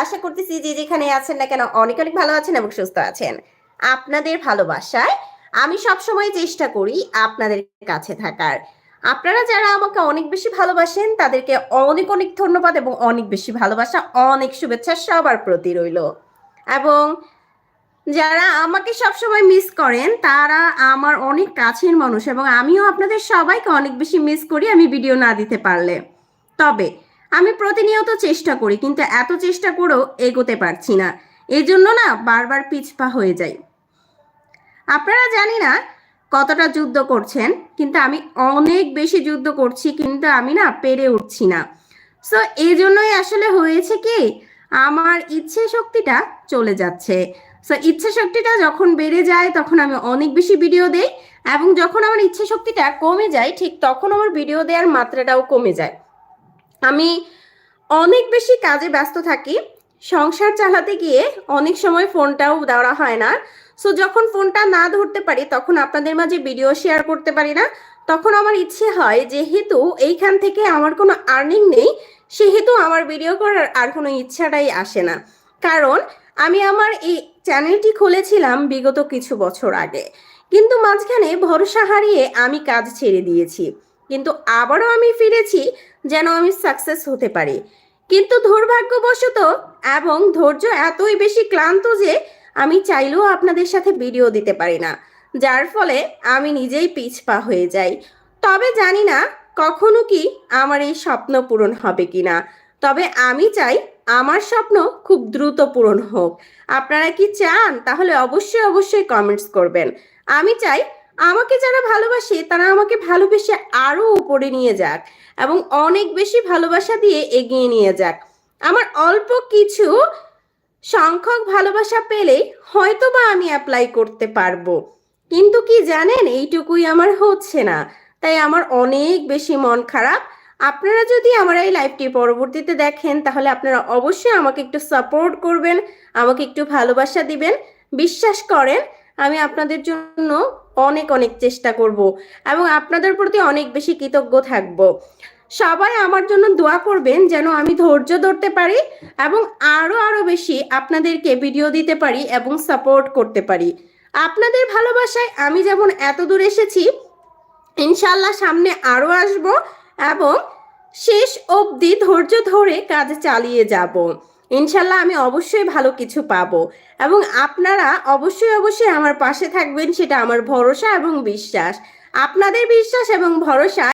আশা করতেছি যে যেখানে আছেন না কেন অনেক অনেক ভালো আছেন এবং সুস্থ আছেন। আপনাদের ভালোবাসায় আমি সবসময় চেষ্টা করি আপনাদের কাছে থাকার। আপনারা যারা আমাকে অনেক বেশি ভালোবাসেন, তাদেরকে অনেক অনেক ধন্যবাদ এবং অনেক বেশি ভালোবাসা, অনেক শুভেচ্ছা সবার প্রতি রইল। এবং যারা আমাকে সবসময় মিস করেন, তারা আমার অনেক কাছের মানুষ এবং আমিও আপনাদের সবাইকে অনেক বেশি মিস করি, আমি ভিডিও না দিতে পারলে। তবে আমি প্রতিনিয়ত চেষ্টা করি, কিন্তু এত চেষ্টা করেও এগোতে পারছি না। এই জন্য না বারবার পিছপা হয়ে যাই। আপনারা জানি না কতটা যুদ্ধ করছেন, কিন্তু আমি অনেক বেশি যুদ্ধ করছি, কিন্তু আমি না পেরে উঠছি না। সো এই জন্যই আসলে হয়েছে কি, আমার ইচ্ছে শক্তিটা চলে যাচ্ছে। সো ইচ্ছে শক্তিটা যখন বেড়ে যায়, তখন আমি অনেক বেশি ভিডিও দেই, এবং যখন আমার ইচ্ছে শক্তিটা কমে যায়, ঠিক তখন আমার ভিডিও দেওয়ার মাত্রাটাও কমে যায়। আমি অনেক বেশি কাজে ব্যস্ত থাকি। সংসার চালাতে গিয়ে অনেক সময় ফোনটাও দেওয়া হয় না। সো যখন ফোনটা না ধরতে পারি, তখন আপনাদের মাঝে ভিডিও শেয়ার করতে পারি না। তখন আমার ইচ্ছে হয় যেহেতু এইখান থেকে আমার কোনো আর্নিং নেই। সেহেতু আমার ভিডিও করার আর কোনো ইচ্ছাটাই আসে না। কারণ, আমি আমার এই চ্যানেলটি খুলেছিলাম বিগত কিছু বছর আগে। কিন্তু মাঝখানে ভরসা হারিয়ে আমি কাজ ছেড়ে দিয়েছি। কিন্তু আবারও আমি ফিরেছি যেন আমি সাকসেস হতে পারি। কিন্তু দুর্ভাগ্যবশত এবং ধৈর্য এতই বেশি ক্লান্ত যে আমি চাইলেও আপনাদের সাথে ভিডিও দিতে পারি না, যার ফলে আমি নিজেই পিছপা হয়ে যাই। তবে জানি না কখনো কি আমার এই স্বপ্ন পূরণ হবে কিনা তবে আমি চাই আমার স্বপ্ন খুব দ্রুত পূরণ হোক। আপনারা কি চান তাহলে অবশ্যই অবশ্যই কমেন্টস করবেন। আমি চাই আমাকে যারা ভালোবাসে, তারা আমাকে ভালোবেসে আরও উপরে নিয়ে যাক এবং অনেক বেশি ভালোবাসা দিয়ে এগিয়ে নিয়ে যাক। আমার অল্প কিছু সংখ্যক ভালোবাসা পেলে হয়তো বা আমি অ্যাপ্লাই করতে পারব। কিন্তু কি জানেন, এইটুকুই আমার হচ্ছে না। তাই আমার অনেক বেশি মন খারাপ। আপনারা যদি আমার এই লাইভটি পরবর্তীতে দেখেন, তাহলে আপনারা অবশ্যই আমাকে একটু সাপোর্ট করবেন, আমাকে একটু ভালোবাসা দিবেন। বিশ্বাস করেন আমি আপনাদের জন্য অনেক অনেক চেষ্টা করব এবং আপনাদের প্রতি অনেক বেশি কৃতজ্ঞ থাকব। সবাই আমার জন্য দোয়া করবেন যেন আমি ধৈর্য ধরতে পারি এবং আরও আরও বেশি আপনাদেরকে ভিডিও দিতে পারি এবং সাপোর্ট করতে পারি। আপনাদের ভালোবাসায় আমি যেমন এত দূর এসেছি ইনশাল্লাহ সামনে আরও আসব এবং শেষ অবধি ধৈর্য ধরে কাজ চালিয়ে যাব। ইনশাল্লাহ আমি অবশ্যই ভালো কিছু পাবো। এবং আপনারা অবশ্যই অবশ্যই আমার পাশে থাকবেন, সেটা আমার ভরসা এবং বিশ্বাস। আপনাদের বিশ্বাস এবং ভরসা